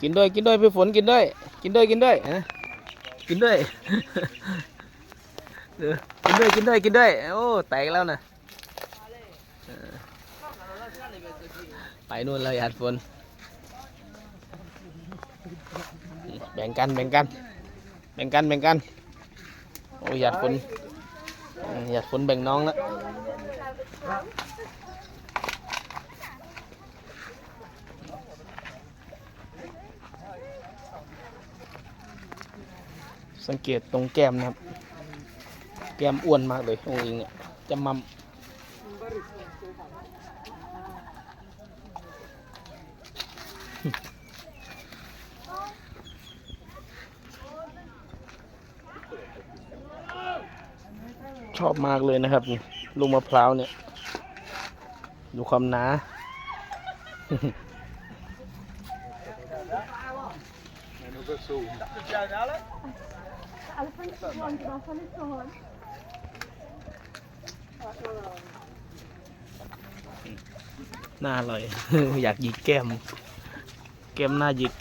กินด้วยกินด้วยพี่ฝนกินด้วย กินด้วยกินด้วยฮะกินด้วยกินด้วยกินด้วยกินด้วยโอ้แตกแล้วนะไปนู่นเลยหยาดฝนแบ่งกันแบ่งกัน แบ่งกันแบ่งกันโอ้ยหยาดฝนหยาดฝนแบ่งน้องแล้ว สังเกตตรงแก้มนะครับ แก้มอ้วนมากเลยองค์อิงเนี่ยจะมัมชอบมากเลยนะครับนี่ลูกมะพร้าวเนี่ย ดูความหนา น่าอร่อยอยากหยิกแก้ม แก้มน่าหยิก